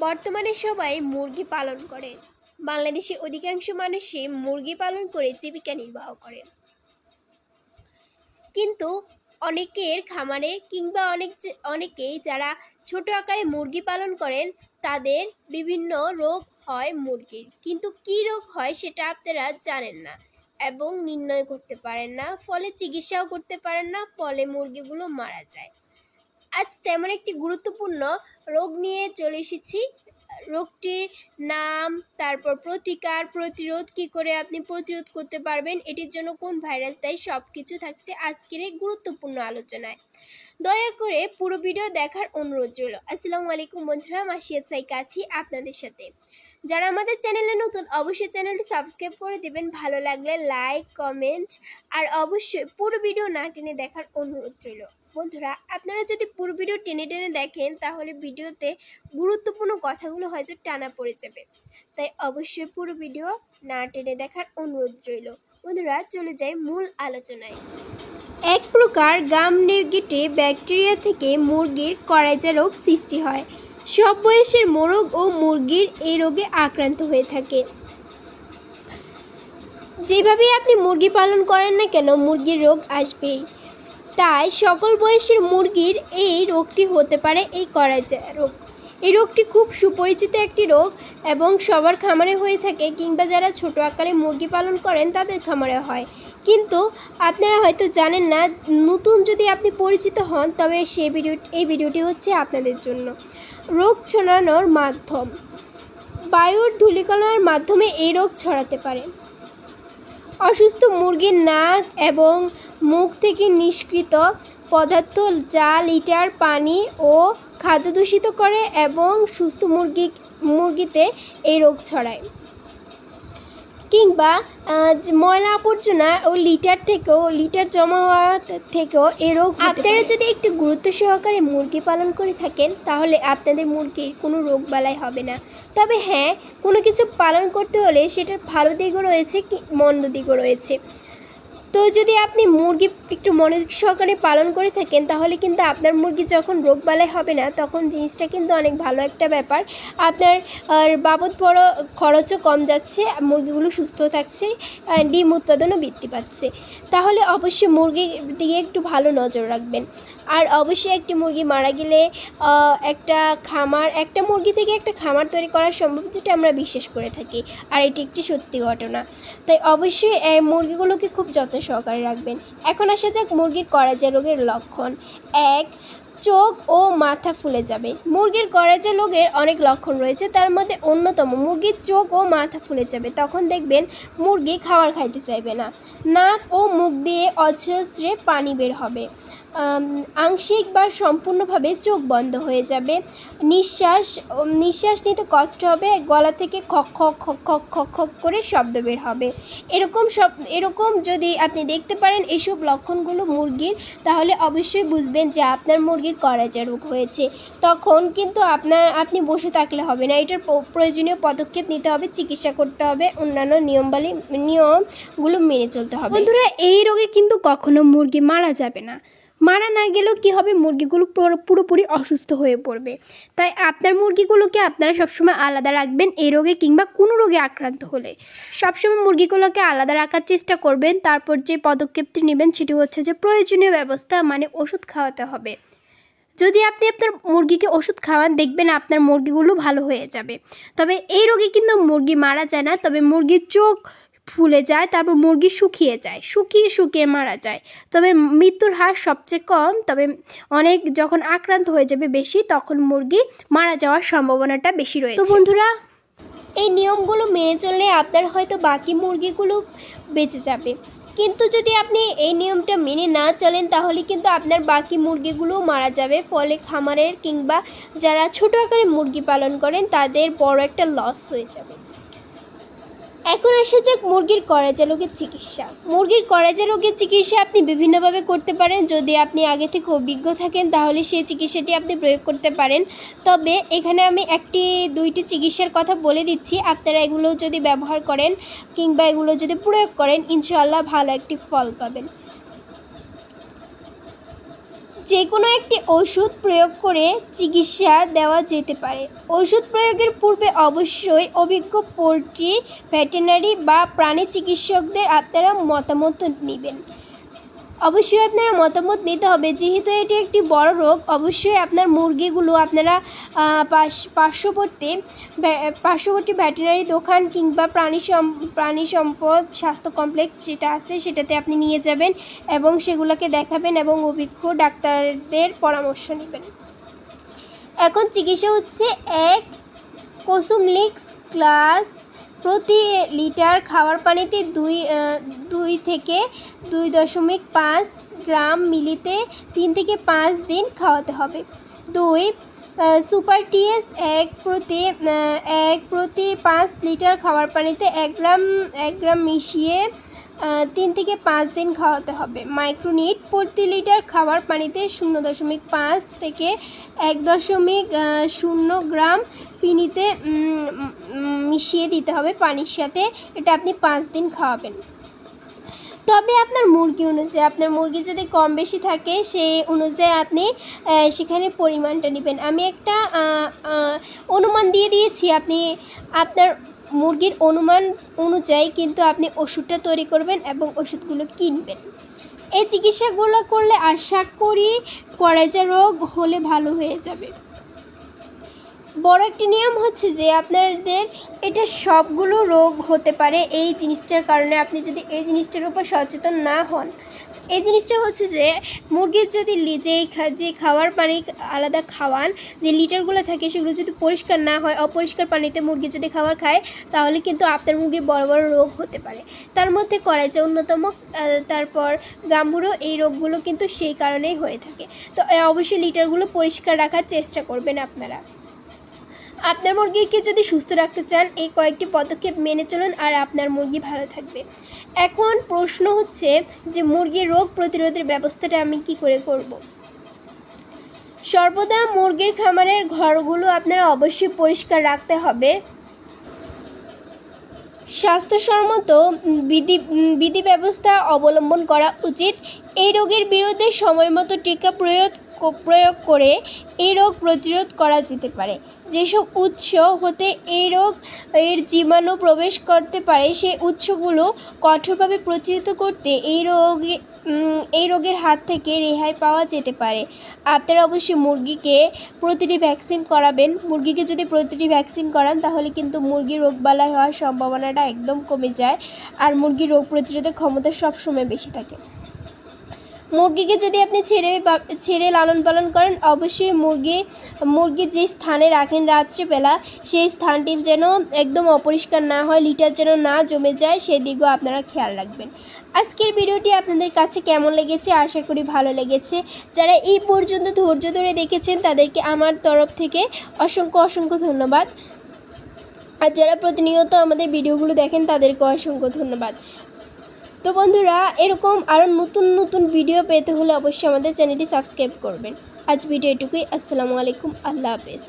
বর্তমানে সবাই মুরগি পালন করে। বাংলাদেশে অধিকাংশ মানুষই মুরগি পালন করে জীবিকা নির্বাহ করে। কিন্তু অনেকের খামারে কিংবা অনেক অনেকেই যারা ছোট আকারে মুরগি পালন করেন, তাদের বিভিন্ন রোগ হয় মুরগির। কিন্তু কী রোগ হয় সেটা আপনারা জানেন না এবং নির্ণয় করতে পারেন না, ফলে চিকিৎসাও করতে পারেন না, ফলে মুরগিগুলো মারা যায়। আজ তেমন একটি গুরুত্বপূর্ণ রোগ নিয়ে চলে এসেছি। রোগটির নাম, তারপর প্রতিকার, প্রতিরোধ, কি করে আপনি প্রতিরোধ করতে পারবেন, এটির জন্য কোন ভাইরাস দেয় সব কিছু থাকছে আজকের এই গুরুত্বপূর্ণ আলোচনায়। দয়া করে পুরো ভিডিও দেখার অনুরোধ রইল। আসসালামু আলাইকুম বন্ধুরা মাসিয়া চাই কাছি আপনাদের সাথে। যারা আমাদের চ্যানেলে নতুন, অবশ্যই চ্যানেলটি সাবস্ক্রাইব করে দেবেন। ভালো লাগলে লাইক, কমেন্ট, আর অবশ্যই পুরো ভিডিও না টেনে দেখার অনুরোধ রইল। বন্ধুরা, আপনারা যদি পুরো ভিডিও টেনে টেনে দেখেন, তাহলে ভিডিওতে গুরুত্বপূর্ণ কথাগুলো হয়তো টানা পড়ে যাবে। তাই অবশ্যই পুরো ভিডিও না টেনে দেখার অনুরোধ রইল। বন্ধুরা, চলে যাই মূল আলোচনায়। এক প্রকার গাম নেগেটে ব্যাকটেরিয়া থেকে মুরগির করাইজা রোগ সৃষ্টি হয়। সব বয়সের মোরগ ও মুরগির এই রোগে আক্রান্ত হয়ে থাকে। যেভাবে আপনি মুরগি পালন করেন না কেন, মুরগির রোগ আসবেই। তাই সকল বয়সের মুরগির এই রোগটি হতে পারে এই করাইজা রোগ। এই রোগটি খুব সুপরিচিত একটি রোগ এবং সবার খামারে হয়ে থাকে কিংবা যারা ছোট আকারে মুরগি পালন করেন তাদের খামারে হয়। কিন্তু আপনারা হয়তো জানেন না, নতুন যদি আপনি পরিচিত হন তবে সেই ভিডিও, এই ভিডিওটি হচ্ছে আপনাদের জন্য। রোগ ছড়ানোর মাধ্যম। বায়ুর ধূলিকণার মাধ্যমে এই রোগ ছড়াতে পারে। অসুস্থ মুরগির নাক এবং মুখ থেকে নিষ্কৃত পদার্থ যা লিটার পানি ও খাদ্য দূষিত করে এবং সুস্থ মুরগি মুরগিতে এই রোগ ছড়ায়। কিংবা ময়লা আবর্জনা ও লিটার থেকেও লিটার জমা হওয়া থেকেও এই রোগ আপনারা যদি একটু গুরুত্ব সহকারে মুরগি পালন করে থাকেন তাহলে আপনাদের মুরগির কোনো রোগ বালাই হবে না। তবে হ্যাঁ কোনো কিছু পালন করতে হলে সেটার ভালো দিকও রয়েছে কি মন্দ দিকও রয়েছে। তো যদি আপনি মুরগি একটু মনোযোগ সহকারে পালন করে থাকেন, তাহলে কিন্তু আপনার মুরগি যখন রোগ বালাই হবে না, তখন জিনিসটা কিন্তু অনেক ভালো একটা ব্যাপার। আপনার বাবদ বড় খরচও কম যাচ্ছে মুরগিগুলো সুস্থ থাকছে ডিম উৎপাদনও বৃদ্ধি পাচ্ছে। তাহলে অবশ্যই মুরগির দিকে একটু ভালো নজর রাখবেন। আর অবশ্যই একটি মুরগি মারা গেলে একটা খামার, একটা মুরগি থেকে একটা খামার তৈরি করা সম্ভব, যেটা আমরা বিশ্বাস করে থাকি। আর এটি একটি সত্যি ঘটনা। তাই অবশ্যই মুরগিগুলোকে খুব যত্ন সহকারে রাখবেন। এখন আসা যাক মুরগির করাজা রোগের লক্ষণ। এক, চোখ ও মাথা ফুলে যাবে। মুরগির করাজা রোগের অনেক লক্ষণ রয়েছে, তার মধ্যে অন্যতম মুরগির চোখ ও মাথা ফুলে যাবে। তখন দেখবেন মুরগি খাবার খাইতে চাইবে না। নাক ও মুখ দিয়ে অজস্রে পানি বের হবে। আংশিক বা সম্পূর্ণভাবে চোখ বন্ধ হয়ে যাবে। নিঃশ্বাস নিঃশ্বাস নিতে কষ্ট হবে, গলা থেকে খক খক খক খক খক খক করে শব্দ বের হবে। এরকম সব, এরকম যদি আপনি দেখতে পারেন এইসব লক্ষণগুলো মুরগির, তাহলে অবশ্যই বুঝবেন যে আপনার মুরগির করাজা রোগ হয়েছে। তখন কিন্তু আপনার আপনি বসে থাকলে হবে না। এটার প্রয়োজনীয় পদক্ষেপ নিতে হবে, চিকিৎসা করতে হবে, অন্যান্য নিয়মবালি, নিয়মগুলো মেনে চলতে হবে। বন্ধুরা, এই রোগে কিন্তু কখনো মুরগি মারা যাবে না। মারা না গেলেও কী হবে? মুরগিগুলো পুরোপুরি অসুস্থ হয়ে পড়বে। তাই আপনার মুরগিগুলোকে আপনারা সবসময় আলাদা রাখবেন এই রোগে কিংবা কোনো রোগে আক্রান্ত হলে। সবসময় মুরগিগুলোকে আলাদা রাখার চেষ্টা করবেন। তারপর যে পদক্ষেপটি নেবেন সেটি হচ্ছে যে প্রয়োজনীয় ব্যবস্থা মানে ওষুধ খাওয়াতে হবে। যদি আপনি আপনার মুরগিকে ওষুধ খাওয়ান, দেখবেন আপনার মুরগিগুলো ভালো হয়ে যাবে। তবে এই রোগে কিন্তু মুরগি মারা যায় না। তবে মুরগির চোখ ফুলে যায়, তারপর মুরগি শুকিয়ে যায়, শুকিয়ে শুকিয়ে মারা যায়। তবে মৃত্যুর হার সবচেয়ে কম, তবে অনেক যখন আক্রান্ত হয়ে যাবে বেশি, তখন মুরগি মারা যাওয়ার সম্ভাবনাটা বেশি রয়েছে। তো বন্ধুরা, এই নিয়মগুলো মেনে চললে আপনার হয়তো বাকি মুরগিগুলো বেঁচে যাবে। কিন্তু যদি আপনি এই নিয়মটা মেনে না চলেন, তাহলে কিন্তু আপনার বাকি মুরগিগুলোও মারা যাবে। ফলে খামারের কিংবা যারা ছোট আকারে মুরগি পালন করেন, তাদের বড় একটা লস হয়ে যাবে। এখন আসা যাক মুরগির করাজা রোগের চিকিৎসা। মুরগির করাজা রোগের চিকিৎসা আপনি বিভিন্নভাবে করতে পারেন। যদি আপনি আগে থেকে অভিজ্ঞ থাকেন, তাহলে সেই চিকিৎসাটি আপনি প্রয়োগ করতে পারেন। তবে এখানে আমি একটি, দুইটি চিকিৎসার কথা বলে দিচ্ছি। আপনারা এগুলো যদি ব্যবহার করেন কিংবা এগুলো যদি প্রয়োগ করেন ইনশাল্লাহ ভালো একটি ফল পাবেন। যে কোনো একটি ওষুধ প্রয়োগ করে চিকিৎসা দেওয়া যেতে পারে। ওষুধ প্রয়োগের পূর্বে অবশ্যই অভিজ্ঞ পোলট্রি ভেটেনারি বা প্রাণী চিকিৎসকদের আপনারা মতামত নেবেন। অবশ্যই আপনারা মতামত নিতে হবে। যেহেতু এটি একটি বড় রোগ, অবশ্যই আপনার মুরগিগুলো আপনারা পার্শ্ববর্তী পার্শ্ববর্তী ভেটেরিনারি দোকান কিংবা প্রাণী প্রাণী সম্পদ স্বাস্থ্য কমপ্লেক্স যেটা আছে সেটাতে আপনি নিয়ে যাবেন এবং সেগুলোকে দেখাবেন এবং অভিজ্ঞ ডাক্তারদের পরামর্শ নেবেন। এখন চিকিৎসা হচ্ছে এক কোসুমলিক্স গ্লাস প্রতি লিটার খাওয়ার পানিতে দুই দুই থেকে দুই দশমিক পাঁচ গ্রাম মিলিতে তিন থেকে পাঁচ দিন খাওয়াতে হবে। দুই সুপার টিএস এক প্রতি এক প্রতি পাঁচ লিটার খাওয়ার পানিতে এক গ্রাম এক গ্রাম মিশিয়ে তিন থেকে পাঁচ দিন খাওয়াতে হবে। মাইক্রোনিট প্রতি লিটার খাবার পানিতে শূন্য দশমিক পাঁচ থেকে এক দশমিক শূন্য গ্রাম পিনিতে মিশিয়ে দিতে হবে পানির সাথে। এটা আপনি পাঁচ দিন খাওয়াবেন। তবে আপনার মুরগি অনুযায়ী, আপনার মুরগি যদি কম বেশি থাকে সেই অনুযায়ী আপনি সেখানে পরিমাণটা নেবেন। আমি একটা অনুমান দিয়ে দিয়েছি, আপনি আপনার মুরগির অনুমান অনুযায়ী কিন্তু আপনি ওষুধটা তৈরি করবেন এবং ওষুধগুলো কিনবেন। এই চিকিৎসাগুলো করলে আশা করি কলেজা রোগ হলে ভালো হয়ে যাবে। বড় একটি নিয়ম হচ্ছে যে আপনাদের এটা সবগুলো রোগ হতে পারে এই জিনিসটার কারণে আপনি যদি এই জিনিসটার উপর সচেতন না হন এই জিনিসটা হচ্ছে যে, মুরগির যদি যেই যে খাওয়ার পানি আলাদা খাওয়ান, যে লিটারগুলো থাকে সেগুলো যদি পরিষ্কার না হয়, অপরিষ্কার পানিতে মুরগি যদি খাবার খায়, তাহলে কিন্তু আপনার মুরগির বড় বড় রোগ হতে পারে। তার মধ্যে কলেজা অন্যতম তারপর গাম্বুরো, এই রোগগুলো কিন্তু সেই কারণেই হয়ে থাকে। তো অবশ্যই লিটারগুলো পরিষ্কার রাখার চেষ্টা করবেন আপনারা। আপনার মুরগিকে যদি সুস্থ রাখতে চান, এই কয়েকটি পদক্ষেপ মেনে চলুন আর আপনার মুরগি ভালো থাকবে। এখন প্রশ্ন হচ্ছে যে মুরগির রোগ প্রতিরোধের ব্যবস্থাটা আমি কি করে করব। সর্বদা মুরগির খামারের ঘরগুলো আপনারা অবশ্যই পরিষ্কার রাখতে হবে। স্বাস্থ্যসম্মত বিধি বিধি ব্যবস্থা অবলম্বন করা উচিত। এই রোগের বিরুদ্ধে সময়মতো টিকা প্রয়োগ প্রয়োগ করে এই রোগ প্রতিরোধ করা যেতে পারে। যেসব উৎস হতে এই রোগ এর জীবাণু প্রবেশ করতে পারে, সেই উৎসগুলো কঠোরভাবে প্রতিহত করতে এই রোগে এই রোগের হাত থেকে রেহাই পাওয়া যেতে পারে। আপনারা অবশ্যই মুরগিকে প্রতিটি ভ্যাকসিন করাবেন। মুরগিকে যদি প্রতিটি ভ্যাকসিন করান, তাহলে কিন্তু মুরগির রোগবালাই হওয়ার সম্ভাবনাটা একদম কমে যায়। আর মুরগির রোগ প্রতিরোধের ক্ষমতা সবসময় বেশি থাকে। মুরগিকে যদি আপনি ছেড়ে ছেড়ে লালন পালন করেন, অবশ্যই মুরগি মুরগি যে স্থানে রাখেন রাত্রিবেলা, সেই স্থানটি যেন একদম অপরিষ্কার না হয়, লিটার যেন না জমে যায়, সেদিকেও আপনারা খেয়াল রাখবেন। আজকের ভিডিওটি আপনাদের কাছে কেমন লেগেছে? আশা করি ভালো লেগেছে। যারা এই পর্যন্ত ধৈর্য ধরে দেখেছেন, তাদেরকে আমার তরফ থেকে অসংখ্য অসংখ্য ধন্যবাদ। আর যারা প্রতিনিয়ত আমাদের ভিডিওগুলো দেখেন তাদেরকে অসংখ্য ধন্যবাদ। তো বন্ধুরা, এরকম আরও নতুন নতুন ভিডিও পেতে হলে অবশ্যই আমাদের চ্যানেলটি সাবস্ক্রাইব করবেন। আজ ভিডিও এটুকুই, আসসালামু আলাইকুম, আল্লাহ হাফেজ।